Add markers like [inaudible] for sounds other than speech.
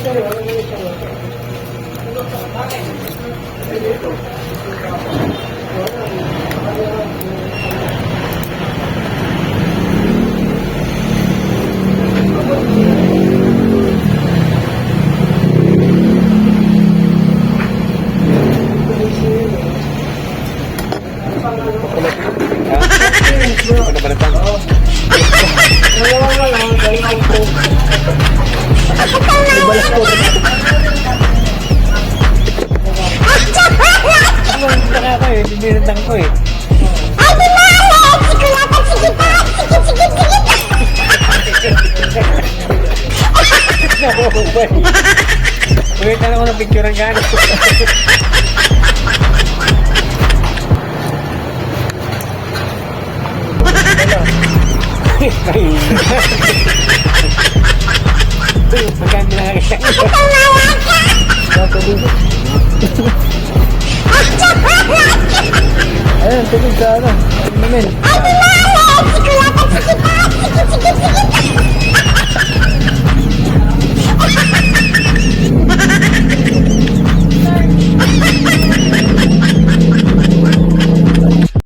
Ano ba naman? Ang ko eh, binirintang ko eh. Uy, ka na ko [laughs] ng picture ang gano'n. Ay, magkano na nakakita. Ayun, tubig sa ano. Ano namin?